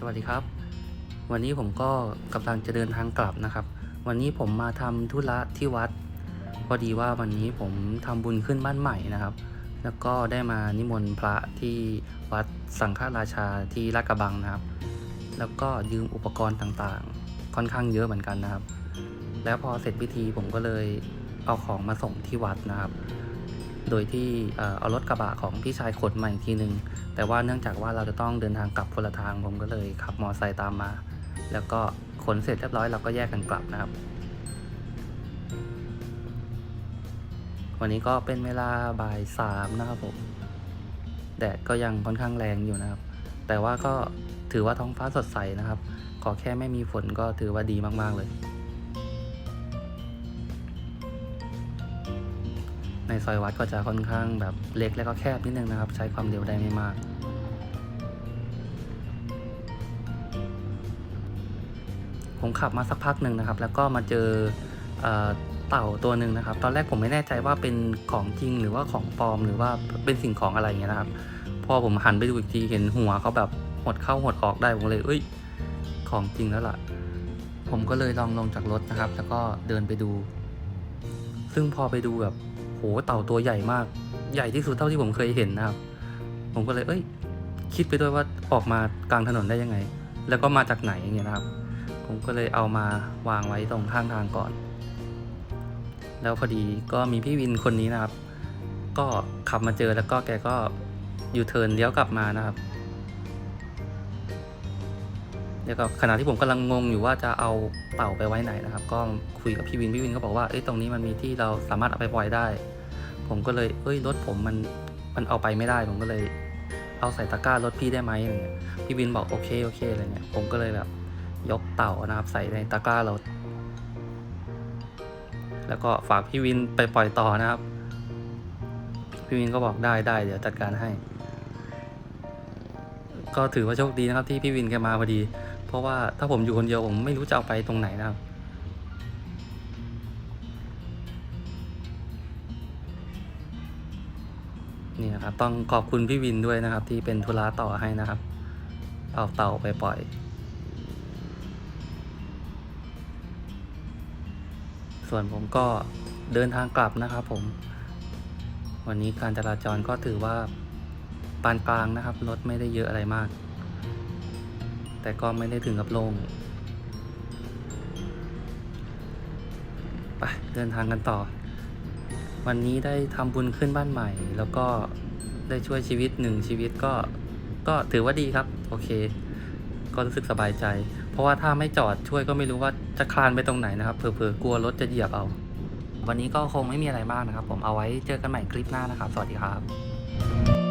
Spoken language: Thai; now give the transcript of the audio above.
สวัสดีครับ วันนี้ผมก็กำลังจะเดินทางกลับนะครับ วันนี้ผมมาทำธุระที่วัด พอดีว่าวันนี้ผมทำบุญขึ้นบ้านใหม่นะครับ แล้วก็ได้มานิมนต์พระที่วัดสังฆราชาที่ลาดกระบังนะครับ แล้วก็ยืมอุปกรณ์ต่างๆ ค่อนข้างเยอะเหมือนกันนะครับ แล้วพอเสร็จพิธีผมก็เลยเอาของมาส่งที่วัดนะครับ โดยที่เอารถกระบะของพี่ชายขนมาอีกทีนึง แต่ว่าเนื่องจากว่าเราจะต้องเดินทางกลับคนละทางผมก็เลยขับมอเตอร์ไซค์ตามมา แล้วก็ขนเสร็จเรียบร้อยเราก็แยกกันกลับนะครับ วันนี้ก็เป็นเวลาบ่ายสามนะครับผมแดดก็ยังค่อนข้างแรงอยู่นะครับ แต่ว่าก็ถือว่าท้องฟ้าสดใสนะครับ ขอแค่ไม่มีฝนก็ถือว่าดีมากๆเลย ในซอยวัดก็จะค่อนข้างแบบเล็กและก็แคบนิดนึงนะครับ ใช้ความเร็วได้ไม่มาก ผมขับมาสักพักหนึ่งนะครับ แล้วก็มาเจอเอเต่าตัวหนึ่งนะครับ ตอนแรกผมไม่แน่ใจว่าเป็นของจริงหรือว่าของปลอมหรือว่าเป็นสิ่งของอะไรอย่างเงี้ยนะครับ พอผมหันไปดูอีกทีเห็นหัวเขาแบบหดเข้าหดออกได้ผมเลยเอ้ยของจริงแล้วล่ะ ผมก็เลยลองลงจากรถนะครับ แล้วก็เดินไปดู ซึ่งพอไปดูแบบโหเต่าตัวใหญ่มาก ใหญ่ที่สุดเท่าที่ผมเคยเห็นนะครับ ผมก็เลยเอ้ย คิดไปด้วยว่าออกมากลางถนนได้ยังไง แล้วก็มาจากไหนอย่างเงี้ยนะครับ ผมก็เลยเอามาวางไว้ตรงข้างทางก่อน แล้วพอดีก็มีพี่วินคนนี้นะครับ ก็ขับมาเจอแล้วก็แกก็ยูเทิร์นเลี้ยวกลับมานะครับ แล้วก็ขณะที่ผมกำลังงงอยู่ว่าจะเอาเต่าไปไว้ไหนนะครับ ก็คุยกับพี่วินพี่วินก็บอกว่าเอ้ยตรงนี้มันมีที่เราสามารถเอาไปปล่อยได้ ผมก็เลยเอ้ยรถผมมันมันเอาไปไม่ได้ ผมก็เลย เอาใส่ตะกร้ารถพี่ได้ไหมอะไรเงี้ยพี่วินบอกโอเคโอเคอะไรเงี้ยผมก็เลยแบบยกเต่านะครับใส่ในตะกร้ารถแล้วก็ฝากพี่วินไปปล่อยต่อนะครับ พี่วินก็บอกได้ได้เดี๋ยวจัดการให้ ก็ถือว่าโชคดีนะครับที่พี่วินแกมาพอดี เพราะว่าถ้าผมอยู่คนเดียวผมไม่รู้จะเอาไปตรงไหนนะครับ นี่นะครับ ต้องขอบคุณพี่วินด้วยนะครับ ที่เป็นธุระต่อให้นะครับ เอาเต่าไปปล่อย ส่วนผมก็เดินทางกลับนะครับผม วันนี้การจราจรก็ถือว่าปานกลางนะครับ รถไม่ได้เยอะอะไรมาก แต่ก็ไม่ได้ถึงกับลงไปเดินทางกันต่อ วันนี้ได้ทำบุญขึ้นบ้านใหม่ แล้วก็ได้ช่วยชีวิตหนึ่งชีวิตก็ก็ถือว่าดีครับ โอเค ก็รู้สึกสบายใจ เพราะว่าถ้าไม่จอดช่วยก็ไม่รู้ว่าจะคลานไปตรงไหนนะครับเผลอๆกลัวรถจะเหยียบเอา วันนี้ก็คงไม่มีอะไรมากนะครับ ผมเอาไว้เจอกันใหม่คลิปหน้านะครับ สวัสดีครับ